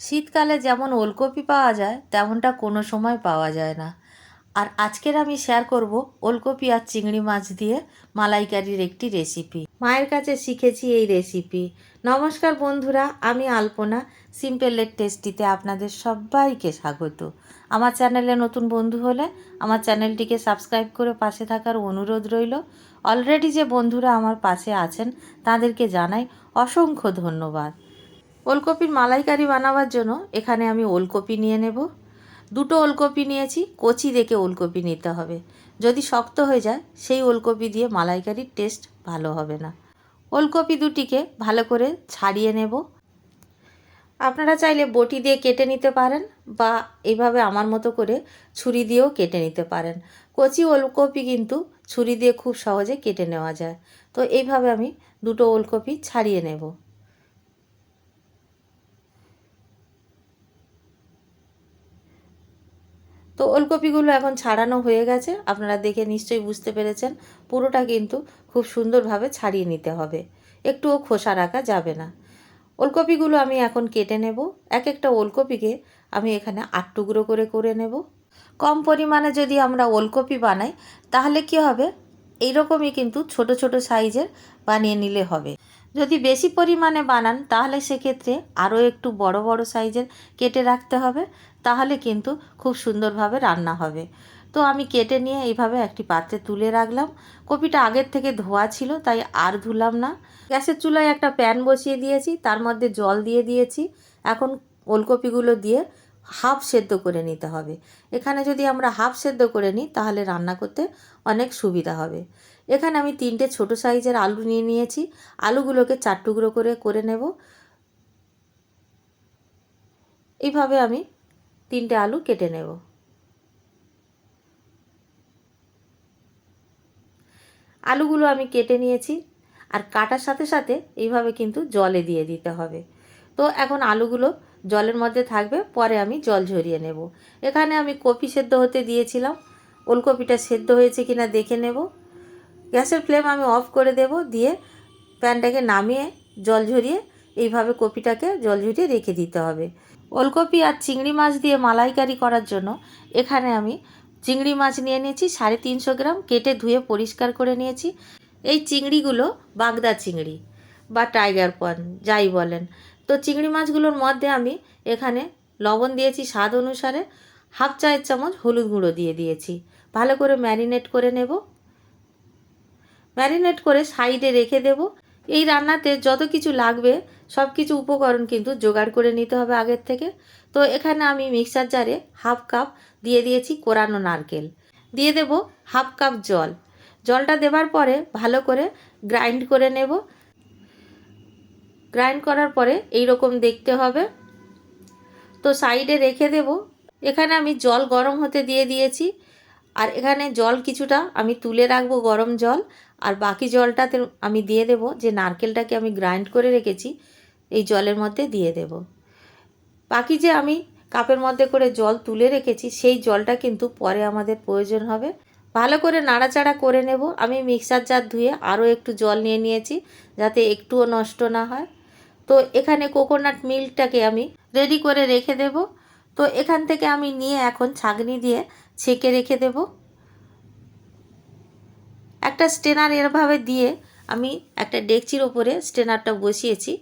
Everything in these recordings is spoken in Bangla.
শীতকালে যেমন ওলকপি পাওয়া যায়, তেমনটা কোনো সময় পাওয়া যায় না। আর আজকের আমি শেয়ার করব ওলকপি আর চিংড়ি মাছ দিয়ে মালাইকারির একটি রেসিপি মায়ের কাছে শিখেছি এই রেসিপি নমস্কার বন্ধুরা, আমি আলপনা। সিম্পলের টেস্টিতে আপনাদের সবাইকে স্বাগত। আমার চ্যানেলে নতুন বন্ধু হলে আমার চ্যানেলটিকে সাবস্ক্রাইব করে পাশে থাকার অনুরোধ রইল। অলরেডি যে বন্ধুরা আমার পাশে আছেন, তাদেরকে জানাই অসংখ্য ধন্যবাদ। ওলকপির মালাইকারি বানাবার জন্য এখানে আমি ওলকপি নিয়ে নেব। দুটো ওলকপি নিয়েছি, কচি দেখে ওলকপি নিতে হবে। যদি শক্ত হয়ে যায়, সেই ওলকপি দিয়ে মালাইকারির টেস্ট ভালো হবে না। ওলকপি দুটিকে ভালো করে ছাড়িয়ে নেব। আপনারা চাইলে বটি দিয়ে কেটে নিতে পারেন বা এইভাবে আমার মতো করে ছুরি দিয়েও কেটে নিতে পারেন। কচি ওলকপি কিন্তু ছুরি দিয়ে খুব সহজে কেটে নেওয়া যায়। তো এইভাবে আমি দুটো ওলকপি ছাড়িয়ে নেব। তো ওলকপিগুলো এখন ছাড়ানো হয়ে গেছে, আপনারা দেখে নিশ্চয়ই বুঝতে পেরেছেন, পুরোটা কিন্তু খুব সুন্দরভাবে ছাড়িয়ে নিতে হবে, একটুও খোসা রাখা যাবে না। ওলকপিগুলো আমি এখন কেটে নেব এক একটা ওলকপিকে আমি এখানে আট টুকরো করে করে নেব। কম পরিমাণে যদি আমরা ওলকপি বানাই, তাহলে কি হবে? এইরকমই কিন্তু ছোট ছোট সাইজের বানিয়ে নিলে হবে। যদি বেশি পরিমাণে বানান, তাহলে সেক্ষেত্রে আরও একটু বড় বড় সাইজের কেটে রাখতে হবে, তাহলে কিন্তু খুব সুন্দরভাবে রান্না হবে। তো আমি কেটে নিয়ে এইভাবে একটি পাত্রে তুলে রাখলাম। কপিটা আগের থেকে ধোয়া ছিল, তাই আর ধুলাম না। গ্যাসের চুলায় একটা প্যান বসিয়ে দিয়েছি, তার মধ্যে জল দিয়ে দিয়েছি। এখন ওলকপিগুলো দিয়ে হাফ সেদ্ধ করে নিতে হবে। এখানে যদি আমরা হাফ সেদ্ধ করে নিই, তাহলে রান্না করতে অনেক সুবিধা হবে। এখানে আমি তিনটে ছোট সাইজের আলু নিয়ে নিয়েছি। আলুগুলোকে চার টুকরো করে করে নেব। এইভাবে আমি তিনটে আলু কেটে নেব। আলুগুলো আমি কেটে নিয়েছি আর কাটার সাথে সাথে এইভাবে কিন্তু জলে দিয়ে দিতে হবে। তো এখন আলুগুলো জলের মধ্যে থাকবে, পরে আমি জল ঝরিয়ে নেব। এখানে আমি কপি সেদ্ধ হতে দিয়েছিলাম। ওলকপিটা সেদ্ধ হয়েছে কিনা দেখে নেব। গ্যাসের ফ্লেম আমি অফ করে দেব, দিয়ে প্যানটাকে নামিয়ে জল ঝরিয়ে এইভাবে কপিটাকে জল ঝরিয়ে রেখে দিতে হবে। ওলকপি আর চিংড়ি মাছ দিয়ে মালাইকারি করার জন্য এখানে আমি চিংড়ি মাছ নিয়ে নিয়েছি, সাড়ে তিনশো গ্রাম কেটে ধুয়ে পরিষ্কার করে নিয়েছি। এই চিংড়িগুলো বাগদা চিংড়ি বা টাইগার পন, যাই বলেন। তো চিংড়ি মাছগুলোর মধ্যে আমি এখানে লবণ দিয়েছি স্বাদ অনুসারে, হাফ চায়ের চামচ হলুদ গুঁড়ো দিয়ে দিয়েছি। ভালো করে ম্যারিনেট করে নেব। ম্যারিনেট করে সাইডে রেখে দেব। এই রান্নাতে যত কিছু লাগবে, সব কিছু উপকরণ কিন্তু জোগাড় করে নিতে হবে আগের থেকে। তো এখানে আমি মিক্সার জারে হাফ কাপ দিয়ে দিয়েছি কোরানো নারকেল। দিয়ে দেব হাফ কাপ জল। জলটা দেবার পরে ভালো করে গ্রাইন্ড করে নেব। গ্রাইন্ড করার পরে এই রকম দেখতে হবে। তো সাইডে রেখে দেব। এখানে আমি জল গরম হতে দিয়ে দিয়েছি। আর এখানে জল কিছুটা আমি তুলে রাখব গরম জল। আর বাকি জলটাতে আমি দিয়ে দেব, যে নারকেলটাকে আমি গ্রাইন্ড করে রেখেছি, এই জলের মধ্যে দিয়ে দেব। বাকি যে আমি কাপের মধ্যে করে জল তুলে রেখেছি, সেই জলটা কিন্তু পরে আমাদের প্রয়োজন হবে। ভালো করে নাড়াচাড়া করে নেব। আমি মিক্সার জার ধুয়ে আরও একটু জল নিয়ে নিয়েছি, যাতে একটুও নষ্ট না হয়। তো এখানে কোকোনাট মিল্কটাকে আমি রেডি করে রেখে দেব। তো এখান থেকে আমি নিয়ে এখন ছাঁকনি দিয়ে ছেঁকে রেখে দেব। একটা স্টেনার এরভাবে দিয়ে আমি একটা ডেকচির ওপরে স্টেনারটা বসিয়েছি।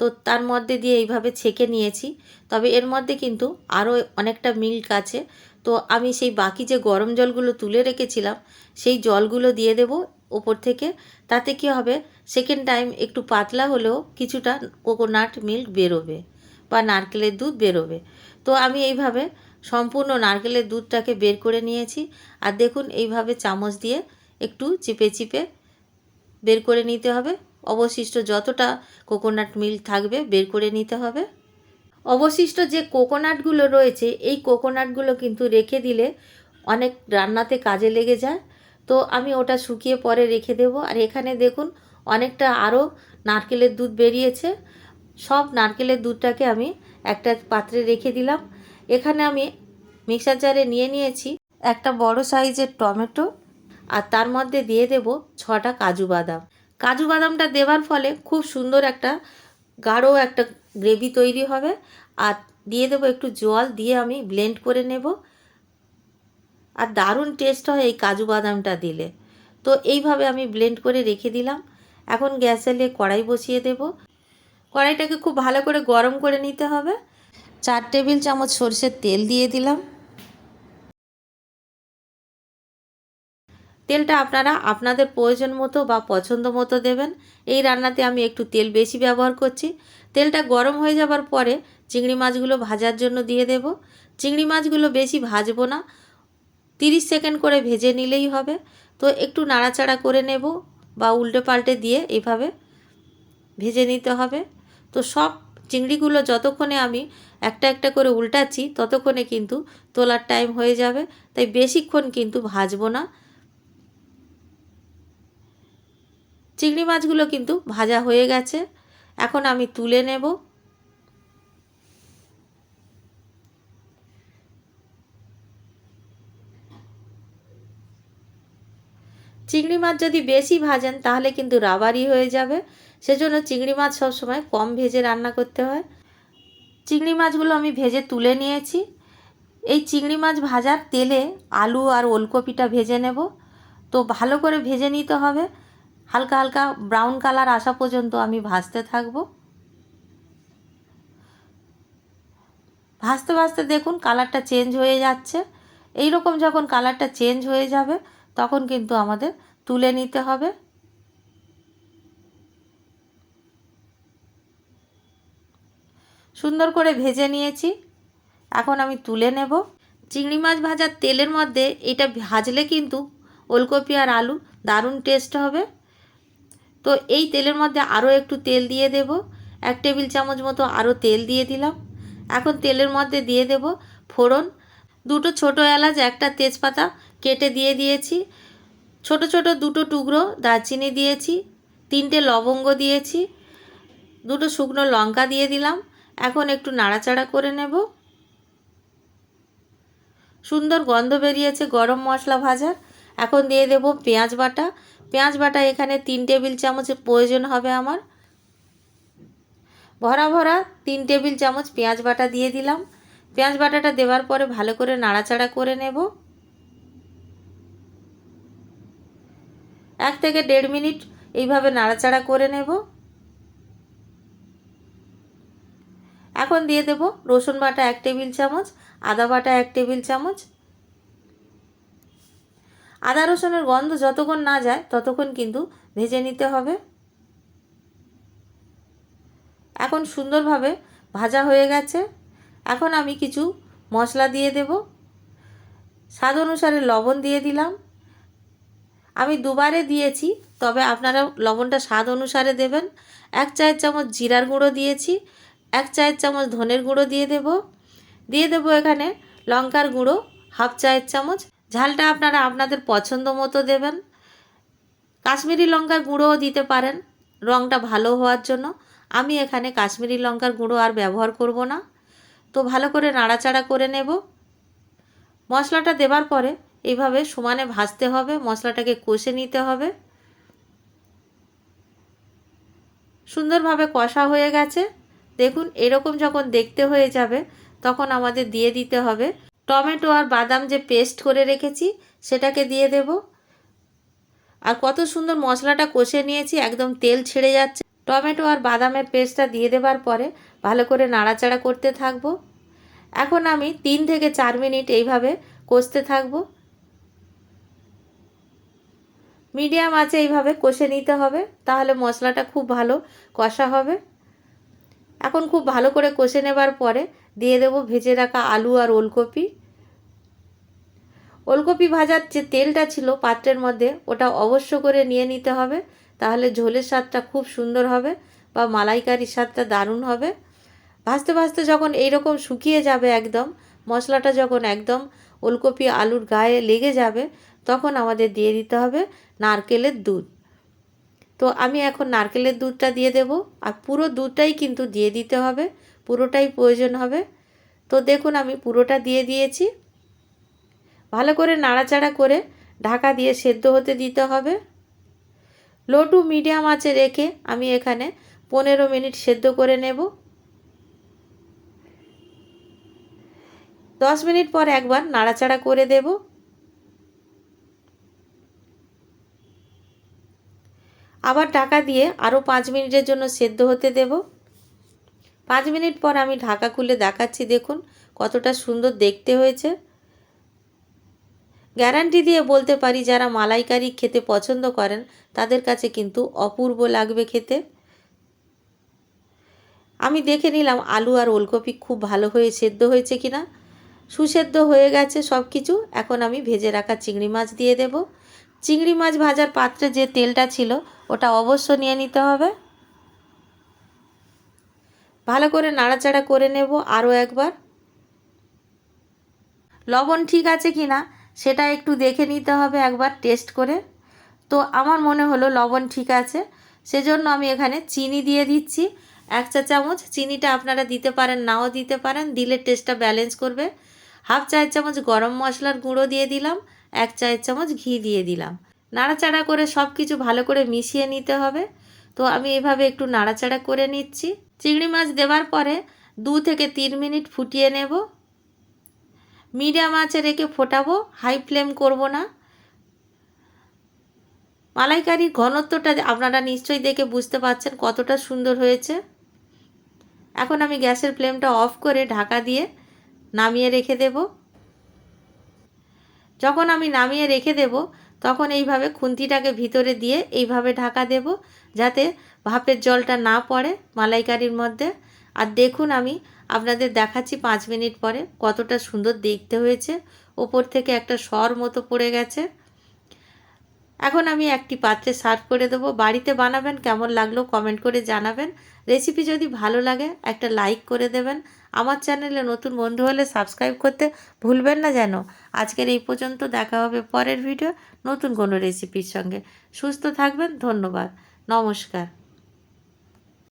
তো তার মধ্যে দিয়ে এইভাবে ছেঁকে নিয়েছি। তবে এর মধ্যে কিন্তু আরও অনেকটা মিল্ক আছে। তো আমি সেই বাকি যে গরম জলগুলো তুলে রেখেছিলাম, সেই জলগুলো দিয়ে দেব ওপর থেকে। তাতে কি হবে? সেকেন্ড টাইম একটু পাতলা হলেও কিছুটা কোকোনাট মিল্ক বেরোবে বা নারকেলের দুধ বেরোবে। তো আমি এইভাবে সম্পূর্ণ নারকেলের দুধটাকে বের করে নিয়েছি। আর দেখুন, এইভাবে চামচ দিয়ে একটু চিপে চিপে বের করে নিতে হবে। অবশিষ্ট যতটা কোকোনাট মিল্ক থাকবে বের করে নিতে হবে। অবশিষ্ট যে কোকোনাটগুলো রয়েছে, এই কোকোনাটগুলো কিন্তু রেখে দিলে অনেক রান্নাতে কাজে লেগে যায়। তো আমি ওটা শুকিয়ে পরে রেখে দেব। আর এখানে দেখুন, অনেকটা আরও নারকেলের দুধ বেরিয়েছে। সব নারকেলের দুধটাকে আমি একটা পাত্রে রেখে দিলাম। এখানে আমি মিক্সার জারে নিয়ে নিয়েছি একটা বড় সাইজের টমেটো। আর তার মধ্যে দিয়ে দেব ছটা কাজু বাদাম। কাজু বাদামটা দেওয়ার ফলে খুব সুন্দর একটা গাঢ় একটা গ্রেভি তৈরি হবে। আর দিয়ে দেবো একটু জল দিয়ে আমি ব্লেন্ড করে নেব। আর দারুণ টেস্ট হয় এই কাজু বাদামটা দিলে। তো এইভাবে আমি ব্লেন্ড করে রেখে দিলাম। এখন গ্যাসেলে কড়াই বসিয়ে দেব। কড়াইটাকে খুব ভালো করে গরম করে নিতে হবে। চার টেবিল চামচ সর্ষের তেল দিয়ে দিলাম। তেলটা আপনারা আপনাদের প্রয়োজন মতো বা পছন্দ মতো দেবেন। এই রান্নাতে আমি একটু তেল বেশি ব্যবহার করছি। তেলটা গরম হয়ে যাবার পরে চিংড়ি মাছগুলো ভাজার জন্য দিয়ে দেব। চিংড়ি মাছগুলো বেশি ভাজবো না। তিরিশ সেকেন্ড করে ভেজে নিলেই হবে। তো একটু নাড়াচাড়া করে নেব বা উল্টে পাল্টে দিয়ে এভাবে ভেজে নিতে হবে। তো সব চিংড়িগুলো যতক্ষণে আমি একটা একটা করে উল্টাচ্ছি, ততক্ষণে কিন্তু তোলার টাইম হয়ে যাবে। তাই বেশিক্ষণ কিন্তু ভাজবো না। চিংড়ি মাছগুলো কিন্তু ভাজা হয়ে গেছে। এখন আমি তুলে নেব। চিংড়ি মাছ যদি বেশি ভাজেন, তাহলে কিন্তু রাবারি হয়ে যাবে। সেজন্য চিংড়ি মাছ সবসময় কম ভেজে রান্না করতে হয়। চিংড়ি মাছগুলো আমি ভেজে তুলে নিয়েছি। এই চিংড়ি মাছ ভাজার তেলে আলু আর ওলকপিটা ভেজে নেব। তো ভালো করে ভেজে নিতে হবে। হালকা হালকা ব্রাউন কালার আসা পর্যন্ত আমি ভাজতে থাকব। ভাজতে ভাজতে দেখুন কালারটা চেঞ্জ হয়ে যাচ্ছে। এই রকম যখন কালারটা চেঞ্জ হয়ে যাবে, তখন কিন্তু আমাদের তুলে নিতে হবে। সুন্দর করে ভেজে নিয়েছি। এখন আমি তুলে নেব। চিংড়ি মাছ ভাজার তেলের মধ্যে এটা ভাজলে কিন্তু ওলকপি আর আলু দারুণ টেস্ট হবে। তো এই তেলের মধ্যে আরও একটু তেল দিয়ে দেব। এক টেবিল চামচ মতো আরও তেল দিয়ে দিলাম। এখন তেলের মধ্যে দিয়ে দেব ফোড়ন। দুটো ছোটো এলাচ, একটা তেজপাতা কেটে দিয়ে দিয়েছি। ছোট ছোট দুটো টুকরো দারচিনি দিয়েছি। তিনটে লবঙ্গ দিয়েছি। দুটো শুকনো লঙ্কা দিয়ে দিলাম। এখন একটু নাড়াচাড়া করে নেব। সুন্দর গন্ধ বেরিয়েছে গরম মশলা ভাজার। এখন দিয়ে দেব পেঁয়াজ বাটা। পেঁয়াজ বাটা এখানে তিন টেবিল চামচ প্রয়োজন হবে আমার। ভরা ভরা তিন টেবিল চামচ পেঁয়াজ বাটা দিয়ে দিলাম। পেঁয়াজ বাটাটা দেওয়ার পরে ভালো করে নাড়াচাড়া করে নেব। এক থেকে দেড় মিনিট এইভাবে নাড়াচাড়া করে নেব। এখন দিয়ে দেব রসুন বাটা এক টেবিল চামচ, আদা বাটা এক টেবিল চামচ আদা রসুনের গন্ধ যতক্ষণ না যায়, ততক্ষণ কিন্তু ভেজে নিতে হবে। এখন সুন্দরভাবে ভাজা হয়ে গেছে। এখন আমি কিছু মশলা দিয়ে দেব। স্বাদ অনুসারে লবণ দিয়ে দিলাম। আমি দুবারে দিয়েছি, তবে আপনারা লবণটা স্বাদ অনুসারে দেবেন। এক চায়ের চামচ জিরার গুঁড়ো দিয়েছি, এক চায়ের চামচ ধনের গুঁড়ো দিয়ে দেব। দিয়ে দেব এখানে লঙ্কার গুঁড়ো, হাফ চায়ের চামচ ঝালটা আপনারা আপনাদের পছন্দ মতো দেবেন। কাশ্মীরি লঙ্কার গুঁড়োও দিতে পারেন রঙটা ভালো হওয়ার জন্য। আমি এখানে কাশ্মীরি লঙ্কার গুঁড়ো আর ব্যবহার করব না। তো ভালো করে নাড়াচাড়া করে নেব। মশলাটা দেবার পরে এইভাবে সমানে ভাজতে হবে, মশলাটাকে কষে নিতে হবে। সুন্দরভাবে কষা হয়ে গেছে। দেখুন, এরকম যখন দেখতে হয়ে যাবে, তখন আমাদের দিয়ে দিতে হবে টমেটো আর বাদাম যে পেস্ট করে রেখেছি, সেটাকে দিয়ে দেব। আর কত সুন্দর মশলাটা কষে নিয়েছি, একদম তেল ছেড়ে যাচ্ছে। টমেটো আর বাদামের পেস্টটা দিয়ে দেবার পরে ভালো করে নাড়াচাড়া করতে থাকব। এখন আমি তিন থেকে চার মিনিট এইভাবে কষতে থাকব। মিডিয়াম আছে এইভাবে কষে নিতে হবে, তাহলে মশলাটা খুব ভালো কষা হবে। এখন খুব ভালো করে কষে নেবার পরে দিয়ে দেবো ভেজে রাখা আলু আর ওলকপি। ওলকপি ভাজার যে তেলটা ছিল পাত্রের মধ্যে, ওটা অবশ্য করে নিয়ে নিতে হবে, তাহলে ঝোলের স্বাদটা খুব সুন্দর হবে বা মালাইকারির স্বাদটা দারুণ হবে। ভাজতে ভাজতে যখন এইরকম শুকিয়ে যাবে একদম, মশলাটা যখন একদম ওলকপি আলুর গায়ে লেগে যাবে, তখন আমাদের দিয়ে দিতে হবে নারকেলের দুধ। তো আমি এখন নারকেলের দুধটা দিয়ে দেব, আর পুরো দুধটাই কিন্তু দিয়ে দিতে হবে। পুরোটাই প্রয়োজন হবে। তো দেখুন, আমি পুরোটা দিয়ে দিয়েছি। ভালো করে নাড়াচাড়া করে ঢাকা দিয়ে সেদ্ধ হতে দিতে হবে। লো টু মিডিয়াম আঁচে রেখে আমি এখানে পনেরো মিনিট সেদ্ধ করে নেব। দশ মিনিট পর একবার নাড়াচাড়া করে দেব। আবার ঢাকা দিয়ে আরও পাঁচ মিনিটের জন্য সেদ্ধ হতে দেব। পাঁচ মিনিট পর আমি ঢাকা খুলে দেখাচ্ছি, দেখুন কতটা সুন্দর দেখতে হয়েছে। গ্যারান্টি দিয়ে বলতে পারি, যারা মালাইকারি খেতে পছন্দ করেন, তাদের কাছে কিন্তু অপূর্ব লাগবে খেতে। আমি দেখে নিলাম আলু আর ওলকপি খুব ভালো হয়ে সেদ্ধ হয়েছে কি না সুসেদ্ধ হয়ে গেছে সব কিছু এখন আমি ভেজে রাখা চিংড়ি মাছ দিয়ে দেব। চিংড়ি মাছ ভাজার পাত্রে যে তেলটা ছিল, ওটা অবশ্য নিয়ে নিতে হবে। ভালো করে নাড়াচাড়া করে নেব আরও একবার। লবণ ঠিক আছে কি না সেটা একটু দেখে নিতে হবে একবার টেস্ট করে। তো আমার মনে হলো লবণ ঠিক আছে, সেজন্য আমি এখানে চিনি দিয়ে দিচ্ছি। এক চা চামচ চিনিটা আপনারা দিতে পারেন, নাও দিতে পারেন, দিলে টেস্টটা ব্যালেন্স করবে। হাফ চায়ের চামচ গরম মশলার গুঁড়ো দিয়ে দিলাম, এক চায়ের চামচ ঘি দিয়ে দিলাম। নাড়াচাড়া করে সব কিছু ভালো করে মিশিয়ে নিতে হবে। তো আমি এভাবে একটু নাড়াচাড়া করে নিচ্ছি। চিংড়ি মাছ দেওয়ার পরে দু থেকে তিন মিনিট ফুটিয়ে নেব। মিডিয়াম আঁচে রেখে ফোটাবো, হাই ফ্লেম করব না। মালাইকারির ঘনত্বটা আপনারা নিশ্চয়ই দেখে বুঝতে পারছেন কতটা সুন্দর হয়েছে। এখন আমি গ্যাসের ফ্লেমটা অফ করে ঢাকা দিয়ে নামিয়ে রেখে দেব। যখন আমি নামিয়ে রেখে দেব তখন এইভাবে খুন্তিটাকে ভিতরে দিয়ে এইভাবে ঢাকা দেব যাতে ভাপের জলটা না পড়ে মালাইকারির মধ্যে। আর দেখুন আমি আপনাদের দেখাচ্ছি পাঁচ মিনিট পরে কতটা সুন্দর দেখতে হয়েছে। ওপর থেকে একটা স্বর মতো পড়ে গেছে। এখন আমি একটি পাত্রে সার্ভ করে দেবো। বাড়িতে বানাবেন, কেমন লাগল কমেন্ট করে জানাবেন। রেসিপি যদি ভালো লাগে, একটা লাইক করে দেবেন। আমার চ্যানেলে নতুন বন্ধু হলে সাবস্ক্রাইব করতে ভুলবেন না যেন। আজকের এই পর্যন্ত দেখা হবে পরের ভিডিও নতুন কোনো রেসিপির সঙ্গে। সুস্থ থাকবেন, ধন্যবাদ। নমস্কার।